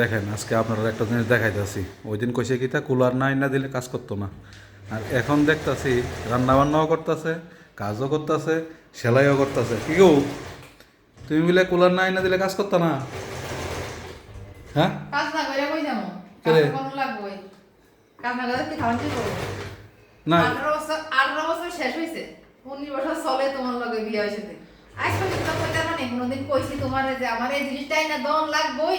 দেখেন আজকে আপনারা একটা জিনিস দেখাইতেছি। ওই দিন কইছে কি তা কুলার না না দিলে কাজ করতো না। আর এখন দেখতাছি রান্নাবান্নাও করতেছে কাজও করতেছে সেলাইও করতেছে। কি গো? তুমি বলে কুলার না না দিলে কাজ করতো না? হ্যাঁ? না বছর শেষ হয়েছে উনিশ বছর চলে তোমার লগে বিয়ে হয়েছে কোনোদিন কইছি তোমার যে আমার এই জিনিসটাই দম লাগবই।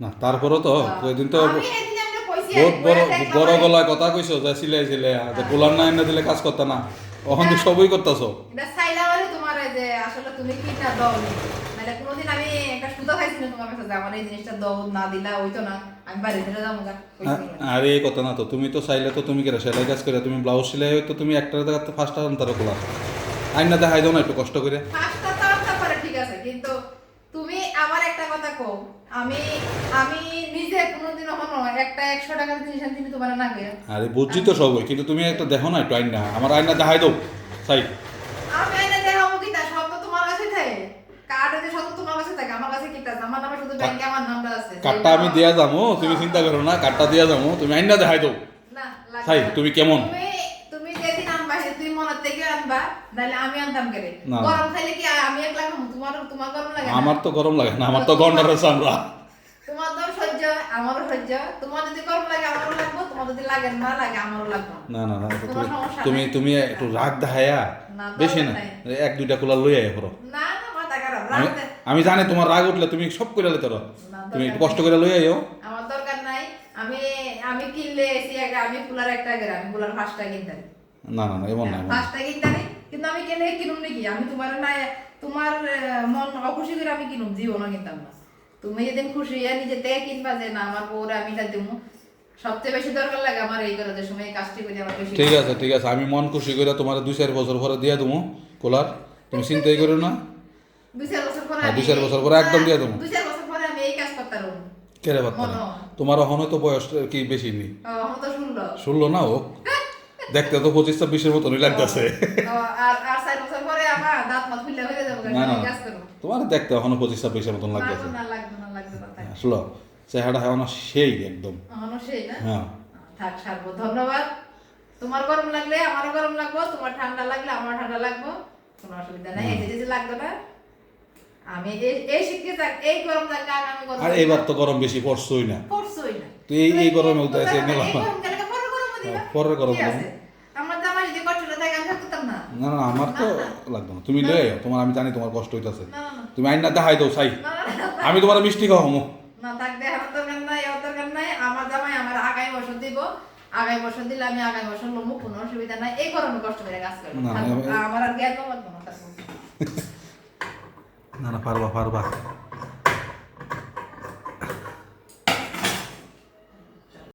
না তারপরও তো ওই দিন তো বহুত বড় বড় আমি- গলায় কথা কইছো যে সিলাই সিলাই যে কুলার না না দিলে কাজ করতো না। ওখান থেকে সবই করতেছো। এটা চাইলাম তোমার যে আসলে তুমি কি না দাও মানে কোনোদিন আমি একটা সুতো খাইছি না তোমার কাছে আমার এই জিনিসটা দাও না দিলা ওই না আমি বাড়ি ফিরে যাব গা কইছি না। আরে এই কথা না তো তুমি তো চাইলে তো তুমি কেন সেলাই কাজ করে তুমি ব্লাউজ সিলাই হয়তো তুমি একটা জায়গা তো ফার্স্ট আনতারো কুলার আইনা দেখাই দাও না একটু কষ্ট করে। তো ঠিক আছে কিন্তু একটা কথা কও। আমি আমি নিজে কোনোদিন হনো একটা একশো টাকার জিনিস তোমার না আরে বুঝছি তো সবই কিন্তু তুমি একটা দেখো না একটু আইনা আমার আইনা দেখাই দাও। সাই আমি এনে দেখাবো কি তা? সব তো তোমার কাছে থাকে। কার্ড আছে সব তো তোমার কাছে থাকে। আমার কাছে কি আছে? আমার নামে শুধু ব্যাংকে আমার নামটা আছে। কার্ডটা আমি দেয়া যাব তুমি চিন্তা করো না কার্ডটা দেয়া যাব। তুমি আইনা দেখাই দাও। না সাই, তুমি কেমন? তুমি তুমি যেদিন আনবা সে তুমি মনের থেকে আনবা। নাহলে আমি আনতাম গরম খাইলে কি আমি একলা খাব তোমার তোমার গরম লাগে? আমার তো গরম লাগে না আমার তো গন্ডারের চামড়া তোমার তো সহ্য আমারও সহ্য। তোমার যদি গরম লাগে আমারও লাগবে। তোমার যদি লাগে না লাগে আমারও লাগবে। না না না তুমি- তুমি একটু রাগ দেখায়া বেশি না। এক দুইটা কুলার লই আয় করো না না মাথা খারাপ। আমি আমি জানি তোমার রাগ উঠলে তুমি সব করে লেতে তুমি একটু কষ্ট করে লই আইও। আমার দরকার নাই। আমি আমি কিনলে এসি একটা আমি কুলার একটা আগে আমি কুলার ফার্স্টটা কিনতে না না না এমন না এমন না। ফার্স্টটা কিনতে কিন্তু আমি কেনে কিনুম নাকি? আমি তোমার না তোমার মন অখুশি করে আমি কিনুম জীবনও কিনতাম না। তুমি যেদিন খুশি হইয়া নিজে থেকে কিনবা যে না আমার বউরে আমি এটা দিব সবচেয়ে বেশি দরকার লাগে আমার এই করে যে সময় এই কাজটি করে আমার বেশি ঠিক আছে ঠিক আছে। আমি মন খুশি করে তোমার দুই চার বছর পরে দিয়ে দেবো কুলার। তুমি চিন্তাই করো না। দুই চার বছর পরে হ্যাঁ, দুই চার বছর পরে একদম দিয়ে দেবো। দুই চার বছর পরে আমি এই কাজ করতে পারব। কেড়ে পারতো না। তোমার তো বয়স কি বেশি নেই? তো শুনলো না ও? দেখতে তো পঁচিশ ছাব্বিশের মতনই লাগতেছে। মাত না না আমি করব। তোমার দেখতে এখনও পঁচিশ ছাব্বিশের মতন লাগতেছে। আসলো। চেহারা এখনও সেই একদম। হ্যাঁ। থাক সারবো ধন্যবাদ। তোমার গরম লাগলে আমার গরম লাগবো তোমার ঠান্ডা লাগলে আমার ঠান্ডা লাগবো। কোনো অসুবিধা নাই এই যে লাগবে না। আমি এই এই শীতকে থাক এই গরম থাকলে আগামী গরম আর এবার তো গরম বেশি পড়ছই না। পড়ছই না। তো এই- এই গরমে উদয় আছে, এই নিলাম। গরম পরে গরম দিবা পরে গরম কি দিবা। আছে? আমার জামা যদি কষ্টটা থাকে আমি থাকতাম না। না না আমার তো লাগবে না। তুমি লয়ে তোমার আমি জানি তোমার কষ্ট হইতাছে। তুমি আইন না দেখাই দাও না, আমি তোমার মিষ্টি খাওয়াবো না থাক দেখার দরকার নাই ওর দরকার নাই। আমার জামাই আমার আগামী বছর দিব। আগামী বছর দিলে আমি আগামী বছর লমু কোনো অসুবিধা নাই। এই গরমে কষ্ট করে কাজ করব না, আমার আর জ্ঞান লাগবে না না না পারবা পারবা।